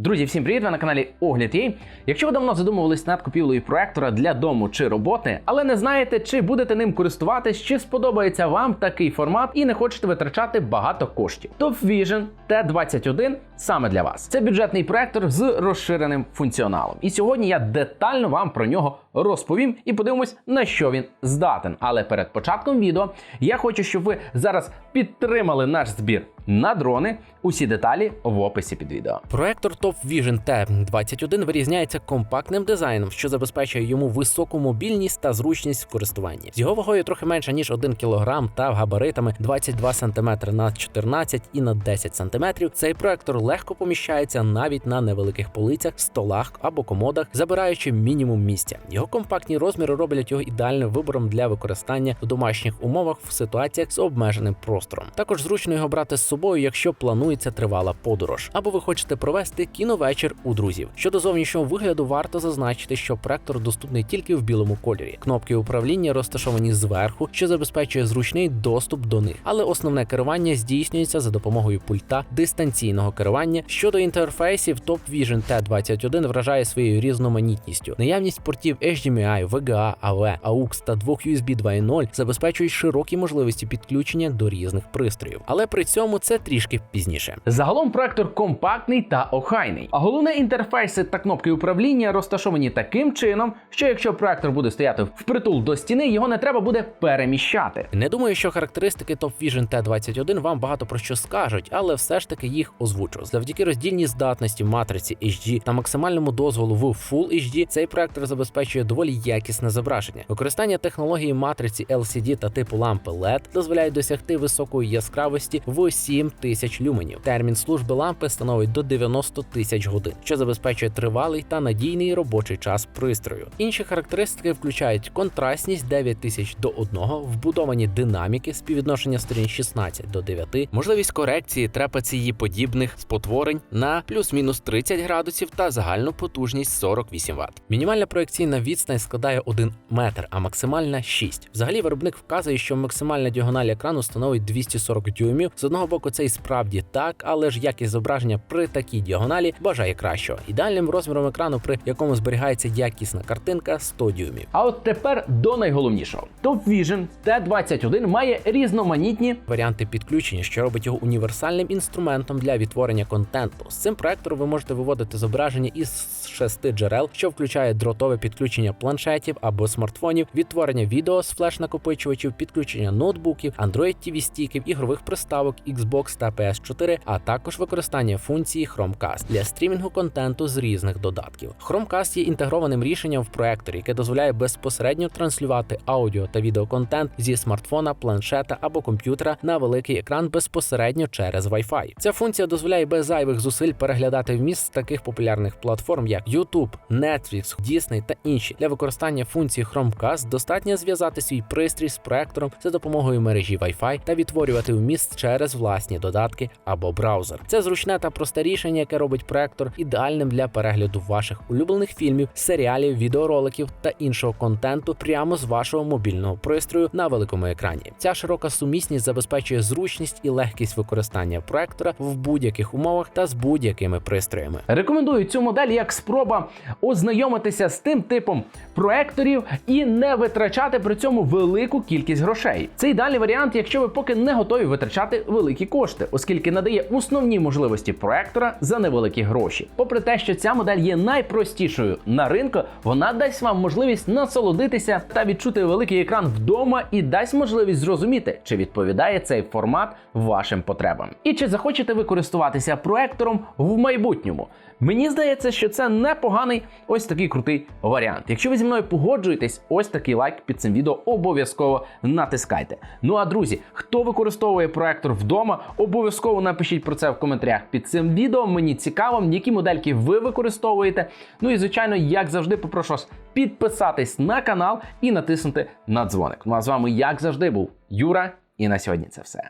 Друзі, всім привіт! Ви на каналі Огляд Єй. Якщо ви давно задумувались над купівлею проектора для дому чи роботи, але не знаєте, чи будете ним користуватись, чи сподобається вам такий формат і не хочете витрачати багато коштів. Top Vision T21 саме для вас. Це бюджетний проектор з розширеним функціоналом. І сьогодні я детально вам про нього розповім і подивимось, на що він здатен. Але перед початком відео я хочу, щоб ви зараз підтримали наш збір на дрони. Усі деталі в описі під відео. Проектор Top Vision T21 вирізняється компактним дизайном, що забезпечує йому високу мобільність та зручність в користуванні. З його вагою трохи менше ніж 1 кг та габаритами 22 см на 14 і на 10 см. Цей проектор легко поміщається навіть на невеликих полицях, столах або комодах, забираючи мінімум місця. Його компактні розміри роблять його ідеальним вибором для використання в домашніх умовах в ситуаціях з обмеженим простором. Також зручно його брати з собою, якщо планується тривала подорож, або ви хочете провести кіновечір у друзів. Щодо зовнішнього вигляду, варто зазначити, що проектор доступний тільки в білому кольорі. Кнопки управління розташовані зверху, що забезпечує зручний доступ до них. Але основне керування здійснюється за допомогою пульта дистанційного керування. Щодо інтерфейсів, Top Vision T21 вражає своєю різноманітністю. Наявність портів HDMI, VGA, AV, AUX та двох USB 2.0 забезпечують широкі можливості підключення до різних пристроїв. Але при цьому це трішки пізніше. Загалом проектор компактний та охайний. А головне інтерфейси та кнопки управління розташовані таким чином, що якщо проектор буде стояти впритул до стіни, його не треба буде переміщати. Не думаю, що характеристики Top Vision T21 вам багато про що скажуть, але все ж таки їх озвучу. Завдяки роздільній здатності матриці HD та максимальному дозволу в Full HD цей проектор забезпечує доволі якісне зображення. Використання технології матриці LCD та типу лампи LED дозволяє досягти високої яскравості в 7000 люменів. Термін служби лампи становить до 90 тисяч годин, що забезпечує тривалий та надійний робочий час пристрою. Інші характеристики включають контрастність 9000 до 1, вбудовані динаміки, співвідношення сторін 16 до 9, можливість корекції трапеції подібних спотворень на плюс-мінус 30 градусів та загальну потужність 48 Вт. Мінімальна проекційна відстань складає 1 метр, а максимальна 6. Взагалі, виробник вказує, що максимальна діагональ екрану становить 240 дюймів. З одного боку, це і справді так, але ж якість зображення при такій діагоналі бажає кращого. Ідеальним розміром екрану, при якому зберігається якісна картинка 100 дюймів. А от тепер до найголовнішого. Top Vision T21 має різноманітні варіанти підключення, що робить його універсальним інструментом для відтворення контенту. З цим проектором ви можете виводити зображення із шести джерел, що включає дротове підключення планшетів або смартфонів, відтворення відео з флеш-накопичувачів, підключення ноутбуків, Android TV стіків, ігрових приставок Xbox та PS4, а також використання функції Chromecast для стрімінгу контенту з різних додатків. Chromecast є інтегрованим рішенням в проекторі, яке дозволяє безпосередньо транслювати аудіо та відеоконтент зі смартфона, планшета або комп'ютера на великий екран безпосередньо через Wi-Fi. Ця функція дозволяє без зайвих зусиль переглядати вміст з таких популярних платформ, як YouTube, Netflix, Disney та інші. Для використання функції Chromecast достатньо зв'язати свій пристрій з проектором за допомогою мережі Wi-Fi та відтворювати вміст через власні додатки або браузер. Це зручне та просте рішення, яке робить проектор ідеальним для перегляду ваших улюблених фільмів, серіалів, відеороликів та іншого контенту прямо з вашого мобільного пристрою на великому екрані. Ця широка сумісність забезпечує зручність і легкість використання проектора в будь-яких умовах та з будь-якими пристроями. Рекомендую цю модель як спроба ознайомитися з тим типом проекторів і не витрачати при цьому велику кількість грошей. Це ідеальний варіант, якщо ви поки не готові витрачати великі кошти, оскільки надає основні можливості проектора за невеликі гроші. Попри те, що ця модель є найпростішою на ринку, вона дасть вам можливість насолодитися та відчути великий екран вдома і дасть можливість зрозуміти, чи відповідає цей формат вашим потребам, і чи захочете ви користуватися проектором в майбутньому. Мені здається, що це непоганий ось такий крутий варіант. Якщо ви зі мною погоджуєтесь, ось такий лайк під цим відео обов'язково натискайте. Ну а друзі, хто використовує проектор вдома, обов'язково напишіть про це в коментарях під цим відео. Мені цікаво, які модельки ви використовуєте. Ну і звичайно, як завжди, попрошу вас підписатись на канал і натиснути на дзвоник. Ну а з вами, як завжди, був Юра, і на сьогодні це все.